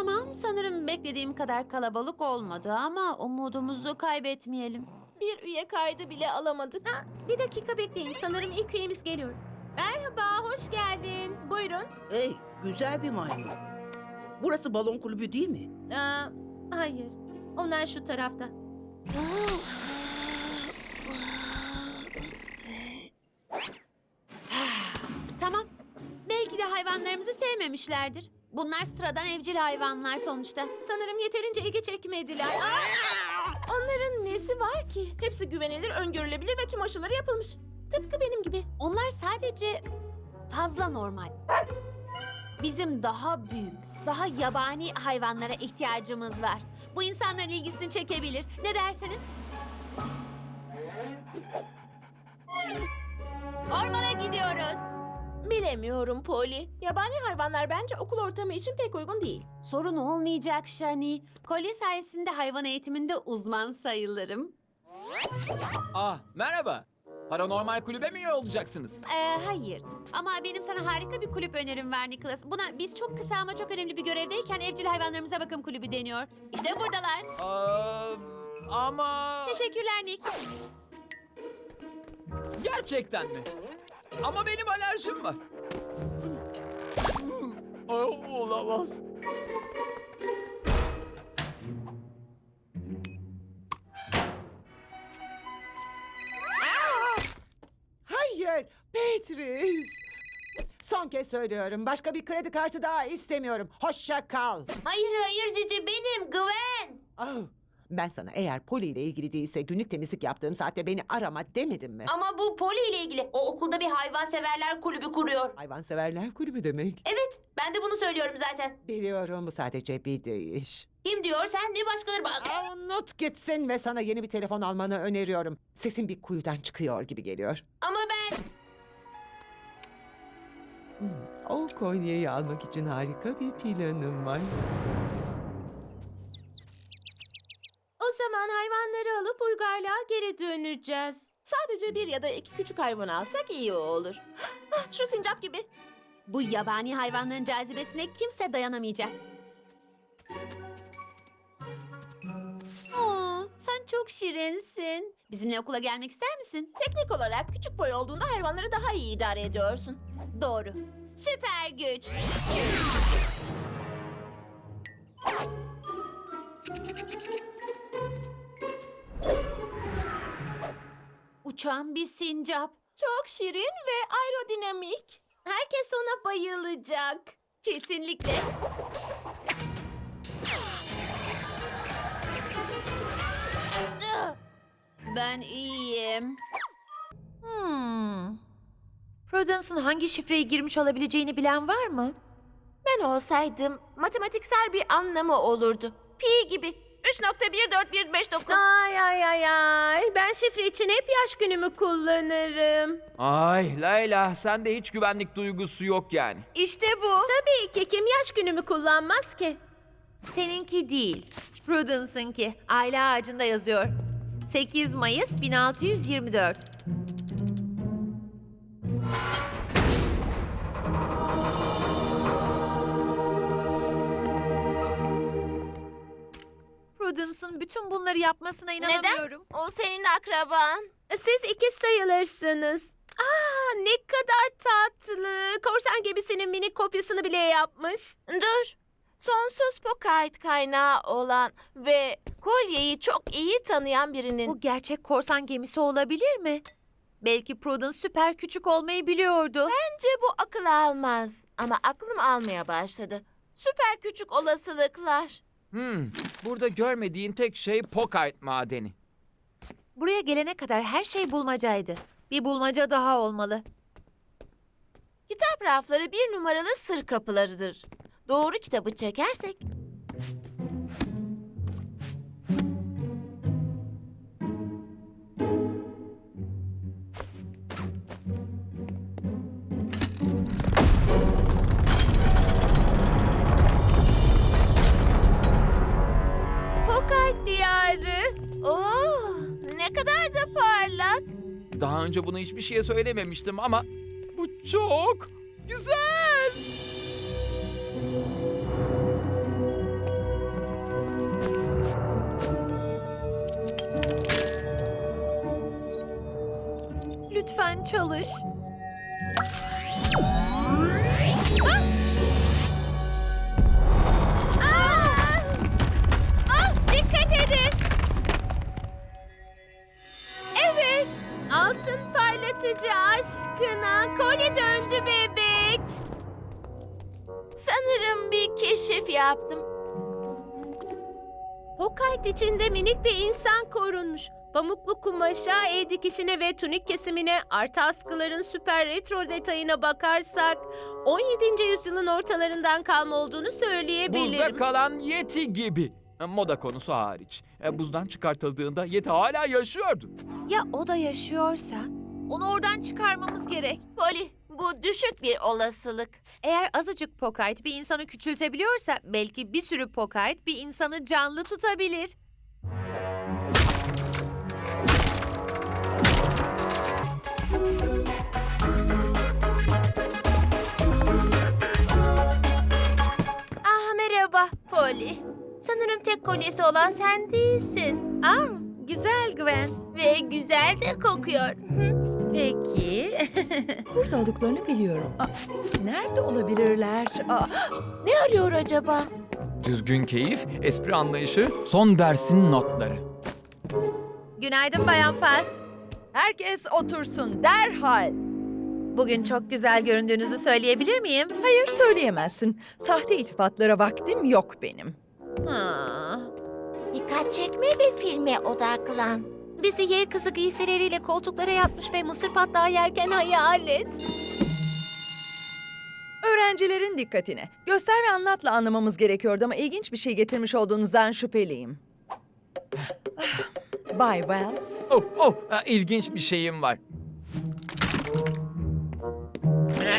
Tamam, sanırım beklediğim kadar kalabalık olmadı ama umudumuzu kaybetmeyelim. Bir üye kaydı bile alamadık. Ha, bir dakika bekleyin. Sanırım ilk üyemiz geliyor. Merhaba, hoş geldin. Buyurun. Hey, güzel bir maymun. Burası balon kulübü değil mi? Aa, hayır. Onlar şu tarafta. Tamam, belki de hayvanlarımızı sevmemişlerdir. Bunlar sıradan evcil hayvanlar sonuçta. Sanırım yeterince ilgi çekmediler. Aa, Onların nesi var ki? Hepsi güvenilir, öngörülebilir ve tüm aşıları yapılmış. Tıpkı benim gibi. Onlar sadece fazla normal. Bizim daha büyük, daha yabani hayvanlara ihtiyacımız var. Bu insanların ilgisini çekebilir. Ne dersiniz? Ormana gidiyoruz. Bilemiyorum Polly. Yabani hayvanlar bence okul ortamı için pek uygun değil. Sorun olmayacak Shani. Kolye sayesinde hayvan eğitiminde uzman sayılırım. Ah merhaba. Paranormal kulübe mi üye olacaksınız? Ee, hayır. Ama benim sana harika bir kulüp önerim var Nicholas. Buna biz çok kısa ama çok önemli bir görevdeyken evcil hayvanlarımıza bakım kulübü deniyor. İşte buradalar. Aa, ama... Teşekkürler Nick. Gerçekten mi? Ama benim alerjim var. Oh, olamaz. Hayır, Beatrice. Son kez söylüyorum. Başka bir kredi kartı daha istemiyorum. Hoşça kal. Hayır hayır Cici benim Gwen. Oh, ben sana eğer Poli ile ilgili değilse günlük temizlik yaptığım saatte beni arama demedim mi? Ama bu Polly ile ilgili. O okulda bir hayvanseverler kulübü kuruyor. Hayvanseverler kulübü demek. Evet ben de bunu söylüyorum zaten. Biliyorum bu sadece bir deyiş. Kim diyor sen mi başkaları bak. Aa, Unut gitsin ve sana yeni bir telefon almanı öneriyorum. Sesin bir kuyudan çıkıyor gibi geliyor. Ama ben... Hmm, O kolyeyi almak için harika bir planım var. Zaman hayvanları alıp uygarlığa geri döneceğiz. Sadece bir ya da iki küçük hayvan alsak iyi olur. Ah, Şu sincap gibi. Bu yabani hayvanların cazibesine kimse dayanamayacak. Aa, sen çok şirinsin. Bizimle okula gelmek ister misin? Teknik olarak küçük boy olduğunda hayvanları daha iyi idare ediyorsun. Doğru. Süper güç. Uçan bir sincap. Çok şirin ve aerodinamik. Herkes ona bayılacak. Kesinlikle. Ben iyiyim. Hmm. Prudence'ın hangi şifreyi girmiş olabileceğini bilen var mı? Ben olsaydım matematiksel bir anlamı olurdu. Pi gibi. 3.14159. Ay ay ay ay. Ben şifre için hep yaş günümü kullanırım. Ay Layla sende hiç güvenlik duygusu yok yani. İşte bu. Tabii ki kim yaş günümü kullanmaz ki? Seninki değil. Prudence'ınki. Aile ağacında yazıyor. 8 Mayıs 1624. Prudence'ın bütün bunları yapmasına inanamıyorum. O senin akraban. Siz ikiz sayılırsınız. Aa ne kadar tatlı. Korsan gemisinin minik kopyasını bile yapmış. Dur. Sonsuz Pocket kaynağı olan ve kolyeyi çok iyi tanıyan birinin... Bu gerçek korsan gemisi olabilir mi? Belki Prudence süper küçük olmayı biliyordu. Bence bu akıl almaz. Ama aklım almaya başladı. Süper küçük olasılıklar. Hmm, burada görmediğin tek şey Pokayt madeni. Buraya gelene kadar her şey bulmacaydı. Bir bulmaca daha olmalı. Kitap rafları bir numaralı sır kapılarıdır. Doğru kitabı çekersek... önce bunu hiçbir şeye söylememiştim ama bu çok güzel. Lütfen çalış. Altın parlatıcı aşkına kolye döndü bebek. Sanırım bir keşif yaptım. Hokayt içinde minik bir insan korunmuş. Pamuklu kumaşa, el dikişine ve tunik kesimine, artı askıların süper retro detayına bakarsak 17. yüzyılın ortalarından kalma olduğunu söyleyebilirim. Buzda kalan Yeti gibi. Moda konusu hariç. E, Buzdan çıkartıldığında Yeti hala yaşıyordu. Ya o da yaşıyorsa? Onu oradan çıkarmamız gerek. Poli, bu düşük bir olasılık. Eğer azıcık Pokayt bir insanı küçültebiliyorsa belki bir sürü Pokayt bir insanı canlı tutabilir. Kolyesi olan sen değilsin. Aa, güzel Gwen. Ve güzel de kokuyor. Peki. Burada olduklarını biliyorum. Aa, nerede olabilirler? Aa, Ne arıyor acaba? Düzgün keyif, espri anlayışı, son dersin notları. Günaydın Bayan Fas. herkes otursun derhal. Bugün çok güzel göründüğünüzü söyleyebilir miyim? Hayır söyleyemezsin. Sahte iltifatlara vaktim yok benim. Ha. Dikkat çekme ve filme odaklan. Bizi Y kızı giysileriyle koltuklara yatmış ve mısır patlağı yerken hayal et. Öğrencilerin dikkatine. Göster ve anlatla anlamamız gerekiyordu ama ilginç bir şey getirmiş olduğunuzdan şüpheliyim. Bay Wells. Oh, oh, ilginç bir şeyim var.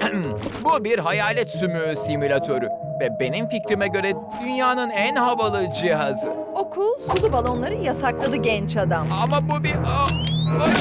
Bu bir hayalet sümüğü simülatörü ve benim fikrime göre dünyanın en havalı cihazı. Okul sulu balonları yasakladı genç adam. Ama bu bir... Aa, ay.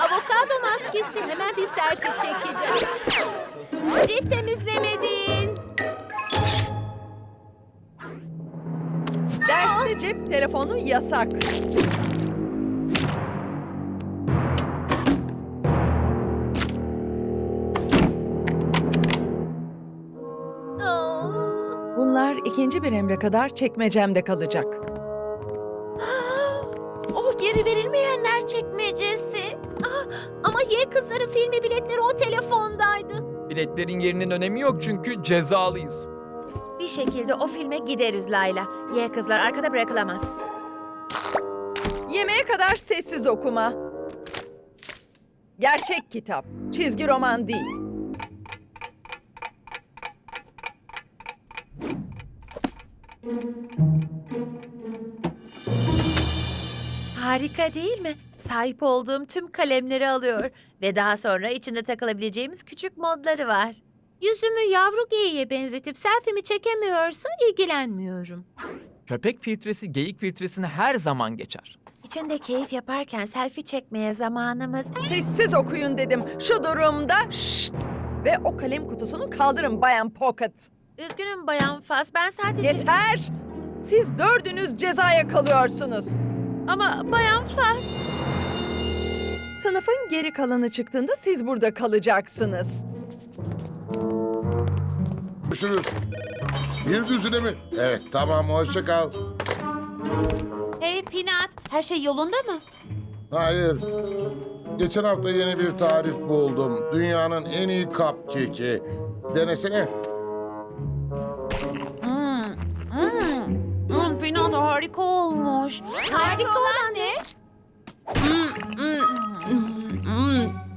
Avokado maskesi. Hemen bir selfie çekeceğim. Cilt temizlemedin. Derste cep telefonu yasak. İkinci bir emre kadar çekmecemde kalacak. O geri verilmeyenler çekmecesi. Ama Y kızların filmi biletleri o telefondaydı. Biletlerin yerinin önemi yok çünkü cezalıyız. Bir şekilde o filme gideriz Layla. Ye kızlar arkada bırakılamaz. Yemeğe kadar sessiz okuma. Gerçek kitap, çizgi roman değil. Harika değil mi? Sahip olduğum tüm kalemleri alıyor. Ve daha sonra içinde takılabileceğimiz küçük modları var. Yüzümü yavru geyiğe benzetip selfie'mi çekemiyorsa ilgilenmiyorum. Köpek filtresi geyik filtresini her zaman geçer. İçinde keyif yaparken selfie çekmeye zamanımız... Sessiz okuyun dedim. Şu durumda şşt! Ve o kalem kutusunu kaldırın Bayan Pocket. Üzgünüm Bayan Fas ben sadece... Yeter! Siz dördünüz cezaya kalıyorsunuz. Ama Bayan Fas... Sınıfın geri kalanı çıktığında siz burada kalacaksınız. Görüşürüz. Bir düzine mi? Evet tamam hoşça kal. Hey Pinat, her şey yolunda mı? Hayır. Geçen hafta yeni bir tarif buldum. Dünyanın en iyi cupcake'i. Denesene. Harika olmuş. Harika olan ne?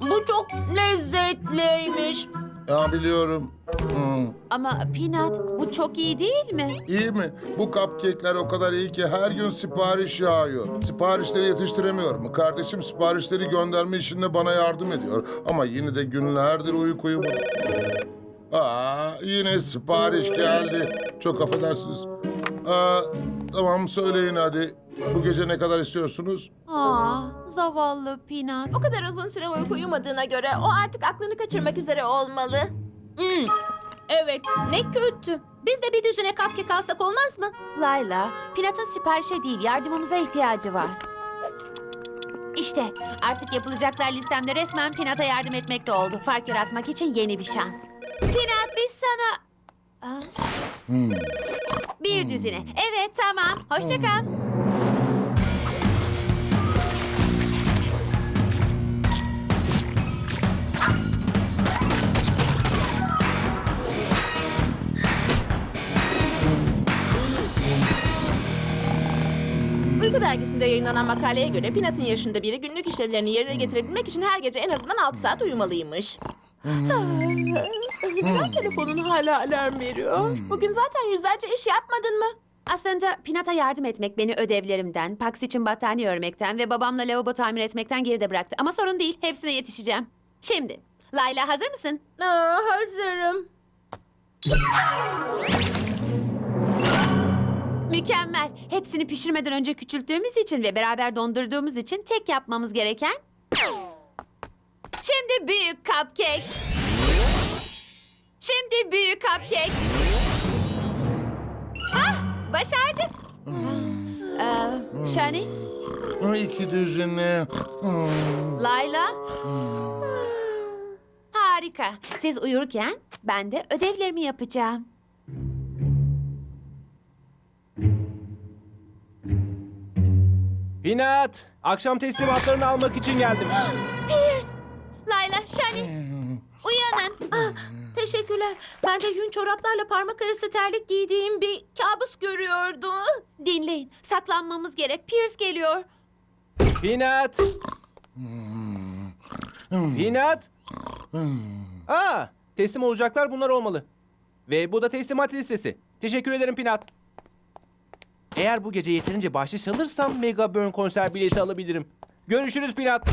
Bu çok lezzetliymiş. Ya biliyorum. Hmm. Ama Pinat, bu çok iyi değil mi? İyi mi? Bu cupcake'ler o kadar iyi ki her gün sipariş yağıyor. Siparişleri yetiştiremiyorum. Kardeşim siparişleri gönderme işinde bana yardım ediyor. Ama yine de günlerdir uyku uyumadım. Aa, yine sipariş geldi. Çok affedersiniz. Aa, tamam söyleyin hadi. Bu gece ne kadar istiyorsunuz? Aa, zavallı Pinat. O kadar uzun süre uyku uyumadığına göre o artık aklını kaçırmak üzere olmalı. Hmm. Evet, ne kötü. Biz de bir düzine cupcake alsak olmaz mı? Layla, Pinat'ın siparişe değil yardımımıza ihtiyacı var. İşte artık yapılacaklar listemde resmen Pinat'a yardım etmekte oldu. Fark yaratmak için yeni bir şans. Pinat biz sana... Aa. Bir düzine. Evet tamam. Hoşça kal. Uyku dergisinde yayınlanan makaleye göre Pinat'ın yaşında biri günlük işlevlerini yerine getirebilmek için her gece en azından 6 saat uyumalıymış. Neden telefonun hala alarm veriyor? Bugün zaten yüzlerce iş yapmadın mı? Aslında Pinat'a yardım etmek beni ödevlerimden, Pax için battaniye örmekten ve babamla lavabo tamir etmekten geride bıraktı. Ama sorun değil, hepsine yetişeceğim. Şimdi, Layla hazır mısın? Aa, hazırım. Mükemmel. Hepsini pişirmeden önce küçülttüğümüz için ve beraber dondurduğumuz için tek yapmamız gereken... Şimdi büyük cupcake. Şimdi büyük cupcake. Hah, başardık. Ee, Shani, İki düzine. Layla. Harika. Siz uyurken ben de ödevlerimi yapacağım. Pinat, akşam teslimatlarını almak için geldim. Pierce, Layla, Shani. Uyanın. Ah, teşekkürler. Ben de yün çoraplarla parmak arası terlik giydiğim bir kabus görüyordum. Dinleyin. Saklanmamız gerek. Pierce geliyor. Pinat. Pinat. Aa, teslim olacaklar bunlar olmalı. Ve bu da teslimat listesi. Teşekkür ederim Pinat. Eğer bu gece yeterince bahşiş alırsam Mega Burn konser bileti alabilirim. Görüşürüz Pinat.